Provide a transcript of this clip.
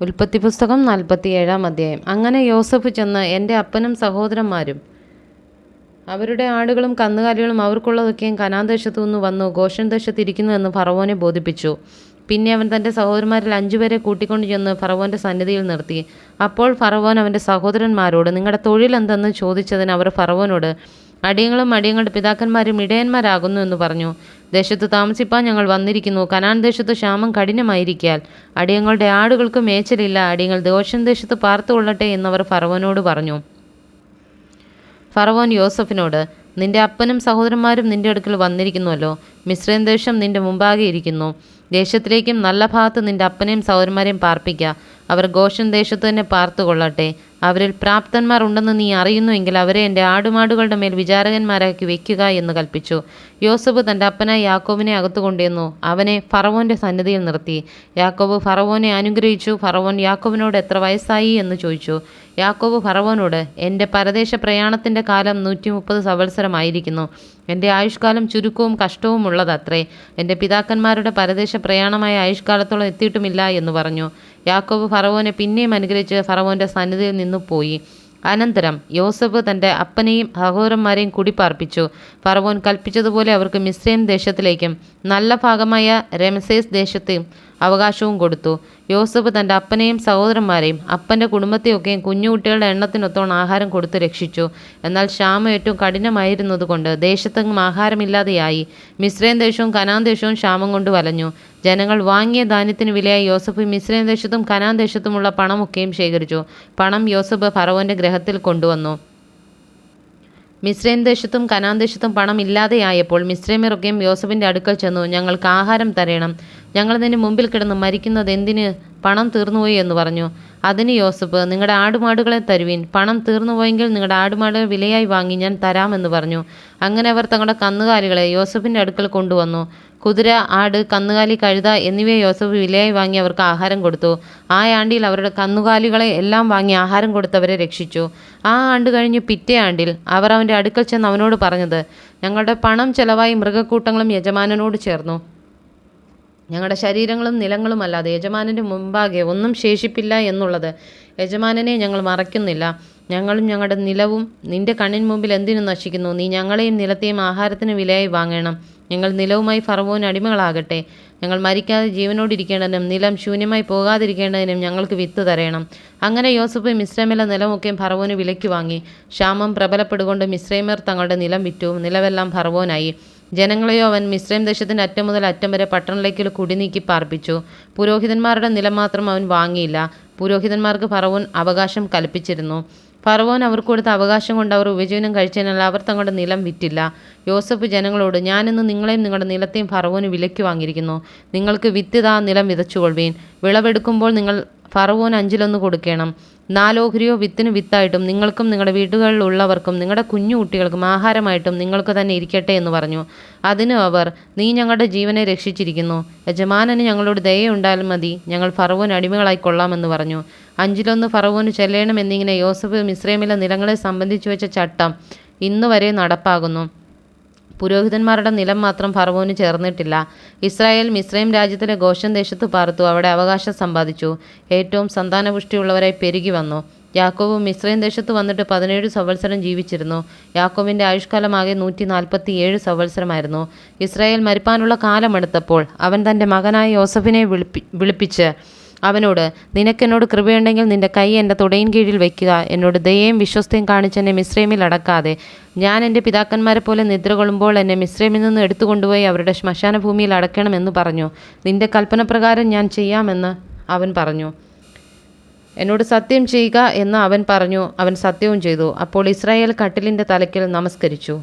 ഉൽപ്പത്തി പുസ്തകം നാൽപ്പത്തിയേഴാം അധ്യായം. അങ്ങനെ യോസഫ് ചെന്ന് എന്റെ അപ്പനും സഹോദരന്മാരും അവരുടെ ആടുകളും കന്നുകാലികളും അവർക്കുള്ളതൊക്കെയും കനാൻ ദേശത്തു നിന്ന് വന്നു ഗോഷൻ ദേശത്തിരിക്കുന്നു എന്ന് ഫറവോനെ ബോധിപ്പിച്ചു. പിന്നെ അവൻ തന്റെ സഹോദരന്മാരിൽ അഞ്ചുപേരെ കൂട്ടിക്കൊണ്ട് ചെന്ന് ഫറവോന്റെ സന്നിധിയിൽ നിർത്തി. അപ്പോൾ ഫറവോൻ അവന്റെ സഹോദരന്മാരോട് നിങ്ങളുടെ തൊഴിൽ എന്തെന്ന് ചോദിച്ചതിന് അവർ ഫറവോനോട് അടിയങ്ങളും അടിയങ്ങളുടെ പിതാക്കന്മാരും ഇടയന്മാരാകുന്നു എന്ന് പറഞ്ഞു. ദേശത്ത് താമസിപ്പാൻ ഞങ്ങൾ വന്നിരിക്കുന്നു. കനാൻ ദേശത്ത് ക്ഷാമം കഠിനമായിരിക്കാൽ അടിയങ്ങളുടെ ആടുകൾക്ക് മേച്ചലില്ല. അടിയങ്ങൾ ദോഷൻ ദേശത്ത് പാർത്തുകൊള്ളട്ടെ എന്നവർ ഫറവോനോട് പറഞ്ഞു. ഫറവോൻ യോസഫിനോട് നിന്റെ അപ്പനും സഹോദരന്മാരും നിന്റെ അടുക്കൽ വന്നിരിക്കുന്നുവല്ലോ. മിശ്രൻ ദേശം നിന്റെ മുമ്പാകെ ഇരിക്കുന്നു. ദേശത്തിലേക്കും നല്ല ഭാഗത്ത് നിന്റെ അപ്പനെയും സഹോദരന്മാരെയും പാർപ്പിക്കുക അവർ ഗോഷൻ ദേശത്ത് തന്നെ പാർത്തുകൊള്ളട്ടെ അവരിൽ പ്രാപ്തന്മാർ ഉണ്ടെന്ന് നീ അറിയുന്നുവെങ്കിൽ അവരെ എന്റെ ആടുമാടുകളുടെ മേൽ വിചാരകന്മാരാക്കി വെക്കുക എന്ന് കൽപ്പിച്ചു. യോസഫ് തന്റെ അപ്പനായ യാക്കോബിനെ അകത്തു കൊണ്ടുവന്നു അവനെ ഫറവോന്റെ സന്നിധിയിൽ നിർത്തി. യാക്കോബ് ഫറവോനെ അനുഗ്രഹിച്ചു. ഫറവോൻ യാക്കോബിനോട് എത്ര വയസ്സായി എന്ന് ചോദിച്ചു. യാക്കോബ് ഫറവോനോട് എന്റെ പരദേശ പ്രയാണത്തിന്റെ കാലം നൂറ്റി മുപ്പത് സവത്സരമായിരിക്കുന്നു. എന്റെ ആയുഷ്കാലം ചുരുക്കവും കഷ്ടവും ഉള്ളതത്രേ. എന്റെ പിതാക്കന്മാരുടെ പരദേശ പ്രയാണമായ ആയുഷ്കാലത്തോളം എത്തിയിട്ടുമില്ല എന്ന് പറഞ്ഞു. യാക്കോബ് ഫറവോനെ പിന്നെയും അനുഗ്രഹിച്ച് ഫറവോന്റെ സന്നിധിയിൽ നിന്നു പോയി. അനന്തരം യോസഫ് തന്റെ അപ്പനെയും സഹോദരന്മാരെയും കുടിപ്പാർപ്പിച്ചു. ഫറവോൻ കൽപ്പിച്ചതുപോലെ അവർക്ക് മിസ്രൈൻ ദേശത്തിലേക്കും നല്ല ഭാഗമായ രമസേസ് ദേശത്തെയും അവകാശവും കൊടുത്തു. യോസഫ് തന്റെ അപ്പനെയും സഹോദരന്മാരെയും അപ്പന്റെ കുടുംബത്തെയൊക്കെയും കുഞ്ഞുകുട്ടികളുടെ എണ്ണത്തിനൊത്തോണം ആഹാരം കൊടുത്ത് രക്ഷിച്ചു. എന്നാൽ ക്ഷാമം ഏറ്റവും കഠിനമായിരുന്നതുകൊണ്ട് ദേശത്തെങ്ങും ആഹാരമില്ലാതെയായി. മിശ്രയൻ ദേശവും കനാൻ ദേശവും ക്ഷാമം കൊണ്ട് വലഞ്ഞു. ജനങ്ങൾ വാങ്ങിയ ധാന്യത്തിന് വിലയായി യോസഫ് മിശ്രയൻ ദേശത്തും കനാൻ ദേശത്തുമുള്ള പണമൊക്കെയും ശേഖരിച്ചു. പണം യോസഫ് ഫറവോന്റെ ഗ്രഹത്തിൽ കൊണ്ടുവന്നു. മിസ്രൈം ദേശത്തും കനാൻ ദേശത്തും പണം ഇല്ലാതെയായപ്പോൾ മിസ്രൈമിറൊക്കെയും യോസഫിന്റെ അടുക്കൽ ചെന്നു ഞങ്ങൾക്ക് ആഹാരം തരയണം ഞങ്ങൾ നിന്റെ മുമ്പിൽ കിടന്ന് മരിക്കുന്നത് എന്തിന്? പണം തീർന്നുപോയി എന്ന് പറഞ്ഞു. അതിന് യോസഫ് നിങ്ങളുടെ ആടുമാടുകളെ തരുവിൻ. പണം തീർന്നുപോയെങ്കിൽ നിങ്ങളുടെ ആടുമാടുകൾ വിലയായി വാങ്ങി ഞാൻ തരാമെന്ന് പറഞ്ഞു. അങ്ങനെ അവർ തങ്ങളുടെ കന്നുകാലികളെ യോസഫിന്റെ അടുക്കൽ കൊണ്ടുവന്നു. കുതിര ആട് കന്നുകാലി കഴുത എന്നിവയെ യോസഫ് വിലയായി വാങ്ങി അവർക്ക് ആഹാരം കൊടുത്തു. ആ ആണ്ടിൽ അവരുടെ കന്നുകാലികളെ എല്ലാം വാങ്ങി ആഹാരം കൊടുത്തവരെ രക്ഷിച്ചു. ആ ആണ്ട് കഴിഞ്ഞ് പിറ്റേ ആണ്ടിൽ അവർ അവന്റെ അടുക്കൽ ചെന്ന് അവനോട് പറഞ്ഞത് ഞങ്ങളുടെ പണം ചെലവായി മൃഗക്കൂട്ടങ്ങളും യജമാനനോട് ചേർന്നു. ഞങ്ങളുടെ ശരീരങ്ങളും നിലങ്ങളും അല്ലാതെ യജമാനന്റെ മുമ്പാകെ ഒന്നും ശേഷിപ്പില്ല എന്നുള്ളത് യജമാനനെ ഞങ്ങൾ മറയ്ക്കുന്നില്ല. ഞങ്ങളും ഞങ്ങളുടെ നിലവും നിന്റെ കണ്ണിന് മുമ്പിൽ എന്തിനു നശിക്കുന്നു. നീ ഞങ്ങളെയും നിലത്തെയും ആഹാരത്തിന് വിലയായി വാങ്ങണം. ഞങ്ങൾ നിലവുമായി ഫറവോന് അടിമകളാകട്ടെ. ഞങ്ങൾ മരിക്കാതെ ജീവനോടിരിക്കേണ്ടതിനും നിലം ശൂന്യമായി പോകാതിരിക്കേണ്ടതിനും ഞങ്ങൾക്ക് വിത്ത് തരയണം അങ്ങനെ യോസഫ് മിശ്രമിലെ നിലമൊക്കെയും ഫറവോന് വിലയ്ക്ക് വാങ്ങി. ക്ഷാമം പ്രബലപ്പെടുകൊണ്ട് മിശ്രൈമർ തങ്ങളുടെ നിലം വിറ്റു. നിലവെല്ലാം ഫറവോനായി. ജനങ്ങളെയോ അവൻ മിശ്രൈം ദേശത്തിന്റെ അറ്റം മുതൽ അറ്റം വരെ പട്ടണത്തിലേക്ക് കുടിനീക്കി പാർപ്പിച്ചു. പുരോഹിതന്മാരുടെ നിലം മാത്രം അവൻ വാങ്ങിയില്ല. പുരോഹിതന്മാർക്ക് ഫറവോൻ അവകാശം കൽപ്പിച്ചിരുന്നു. ഫറവോൻ അവർക്ക് കൊടുത്ത അവകാശം കൊണ്ട് അവർ ഉപജീവനം കഴിച്ചതിനാൽ അവർ തങ്ങളുടെ നിലം വിറ്റില്ല. യോസഫ് ജനങ്ങളോട് ഞാനിന്ന് നിങ്ങളെയും നിങ്ങളുടെ നിലത്തെയും ഫറവോന് വിലയ്ക്ക് വാങ്ങിയിരിക്കുന്നു. നിങ്ങൾക്ക് വിത്തിതാ നിലം വിതച്ചുകൊള്ളുവീൻ. വിളവെടുക്കുമ്പോൾ നിങ്ങൾ ഫറവോൻ അഞ്ചിലൊന്ന് കൊടുക്കണം. നാലോഹരിയോ വിത്തിന് വിത്തായിട്ടും നിങ്ങൾക്കും നിങ്ങളുടെ വീടുകളിലുള്ളവർക്കും നിങ്ങളുടെ കുഞ്ഞു കുട്ടികൾക്കും ആഹാരമായിട്ടും നിങ്ങൾക്ക് തന്നെ ഇരിക്കട്ടെ എന്ന് പറഞ്ഞു. അതിന് അവർ നീ ഞങ്ങളുടെ ജീവനെ രക്ഷിച്ചിരിക്കുന്നു. യജമാനന് ഞങ്ങളോട് ദയുണ്ടായാൽ മതി. ഞങ്ങൾ ഫറവോൻ അടിമകളായി കൊള്ളാമെന്ന് പറഞ്ഞു. അഞ്ചിലൊന്ന് ഫറവോന് ചെല്ലണം എന്നിങ്ങനെ യോസഫ് മിശ്രമിലെ നിലങ്ങളെ സംബന്ധിച്ചു വെച്ച ചട്ടം ഇന്നുവരെ നടപ്പാകുന്നു. പുരോഹിതന്മാരുടെ നിലം മാത്രം ഫറവോന് ചേർന്നിട്ടില്ല. ഇസ്രായേൽ മിസ്രൈം രാജ്യത്തിലെ ഗോഷൻ ദേശത്ത് പാർത്തു അവിടെ അവകാശം സമ്പാദിച്ചു. ഏറ്റവും സന്താനപുഷ്ടിയുള്ളവരായി പെരുകി വന്നു. യാക്കോബ് മിസ്രൈം ദേശത്ത് വന്നിട്ട് പതിനേഴ് സംവത്സരം ജീവിച്ചിരുന്നു. യാക്കോബിന്റെ ആയുഷ്കാലമാകെ നൂറ്റി നാൽപ്പത്തി ഏഴ് സംവത്സരമായിരുന്നു. ഇസ്രായേൽ മരിപ്പാനുള്ള കാലമെടുത്തപ്പോൾ അവൻ തന്റെ മകനായ യോസഫിനെ വിളിപ്പി വിളിപ്പിച്ച് അവനോട് നിനക്കെന്നോട് കൃപയുണ്ടെങ്കിൽ നിന്റെ കൈ എന്റെ തുടയിൻ കീഴിൽ വയ്ക്കുക. എന്നോട് ദയയും വിശ്വസ്തയും കാണിച്ച് എന്നെ മിശ്രൈമിൽ അടക്കാതെ. ഞാൻ എന്റെ പിതാക്കന്മാരെ പോലെ നിദ്ര കൊള്ളുമ്പോൾ എന്നെ മിശ്രൈമിൽ നിന്ന് എടുത്തുകൊണ്ടുപോയി അവരുടെ ശ്മശാന ഭൂമിയിൽ അടക്കണമെന്ന് പറഞ്ഞു. നിന്റെ കൽപ്പനപ്രകാരം ഞാൻ ചെയ്യാമെന്ന് അവൻ പറഞ്ഞു. എന്നോട് സത്യം ചെയ്യുക എന്ന് അവൻ പറഞ്ഞു. അവൻ സത്യവും ചെയ്തു. അപ്പോൾ ഇസ്രായേൽ കട്ടിലിന്റെ തലയ്ക്കൽ നമസ്കരിച്ചു.